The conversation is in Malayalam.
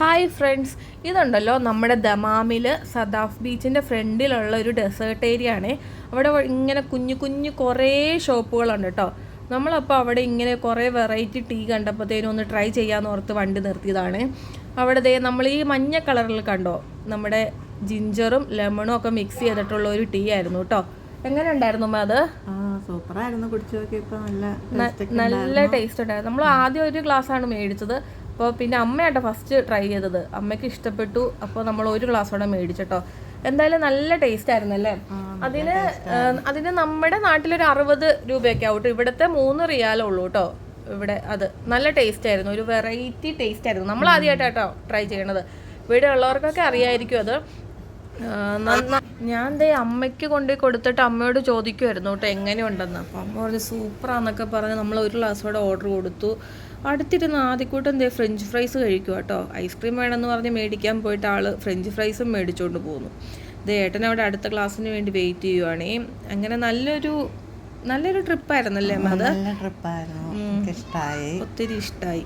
ഹായ് ഫ്രണ്ട്സ് ഇതുണ്ടല്ലോ നമ്മുടെ ദമാമിൽ സദാഫ് ബീച്ചിന്റെ ഫ്രണ്ടിലുള്ള ഒരു ഡെസേർട്ട് ഏരിയ ആണ്. അവിടെ ഇങ്ങനെ കുഞ്ഞു കുഞ്ഞു കുറേ ഷോപ്പുകളുണ്ട് കേട്ടോ. നമ്മളപ്പോൾ അവിടെ ഇങ്ങനെ കുറേ വെറൈറ്റി ടീ കണ്ടപ്പോഴത്തേനും ഒന്ന് ട്രൈ ചെയ്യാമെന്ന് ഓർത്ത് വണ്ടി നിർത്തിയതാണ്. അവിടെ ദേ നമ്മൾ ഈ മഞ്ഞ കളറിൽ കണ്ടോ? നമ്മുടെ ജിഞ്ചറും ലെമണും ഒക്കെ മിക്സ് ചെയ്തിട്ടുള്ള ഒരു ടീ ആയിരുന്നു കേട്ടോ. എങ്ങനെ ഉണ്ടായിരുന്നു അത്? സൂപ്പറായിരുന്നു. കുടിച്ചു നോക്കിയപ്പോൾ നല്ല നല്ല ടേസ്റ്റ് ഉണ്ടായിരുന്നു. നമ്മൾ ആദ്യം ഒരു ഗ്ലാസ് ആണ് മേടിച്ചത്. അപ്പോൾ പിന്നെ അമ്മയാട്ടോ ഫസ്റ്റ് ട്രൈ ചെയ്തത്. അമ്മയ്ക്ക് ഇഷ്ടപ്പെട്ടു. അപ്പോൾ നമ്മൾ ഒരു ഗ്ലാസ് കൂടെ മേടിച്ചിട്ടോ. എന്തായാലും നല്ല ടേസ്റ്റ് ആയിരുന്നു അല്ലേ അതിന് അതിന് നമ്മുടെ നാട്ടിലൊരു അറുപത് രൂപയൊക്കെ ആവട്ടോ ട്ടോ. ഇവിടുത്തെ മൂന്ന് റിയാലേ ഉള്ളൂ കേട്ടോ. ഇവിടെ അത് നല്ല ടേസ്റ്റ് ആയിരുന്നു. ഒരു വെറൈറ്റി ടേസ്റ്റ് ആയിരുന്നു. നമ്മൾ ആദ്യമായിട്ടാട്ടോ ട്രൈ ചെയ്യണത്. ഇവിടെ ഉള്ളവർക്കൊക്കെ അറിയായിരിക്കും അത്. ഞാൻ ദേ അമ്മയ്ക്ക് കൊണ്ടു കൊടുത്തിട്ട് അമ്മയോട് ചോദിക്കുമായിരുന്നു കേട്ടോ എങ്ങനെയുണ്ടെന്ന്. അപ്പം അമ്മ പറഞ്ഞു സൂപ്പറാന്നൊക്കെ പറഞ്ഞ് നമ്മൾ ഒരു ഗ്ലാസ് കൂടെ ഓർഡർ കൊടുത്തു. അടുത്തിരുന്ന് ആദ്യക്കൂട്ടം ദേ ഫ്രഞ്ച് ഫ്രൈസ് കഴിക്കുക കേട്ടോ ഐസ്ക്രീം വേണമെന്ന് പറഞ്ഞ് മേടിക്കാൻ പോയിട്ട് ആൾ ഫ്രഞ്ച് ഫ്രൈസും മേടിച്ചുകൊണ്ട് പോകുന്നു ദേ ഏട്ടൻ അവിടെ അടുത്ത ക്ലാസ്സിന് വേണ്ടി വെയിറ്റ് ചെയ്യുവാണേ. അങ്ങനെ നല്ലൊരു നല്ലൊരു ട്രിപ്പായിരുന്നല്ലേ അമ്മ അത്? ഒത്തിരി ഇഷ്ടമായി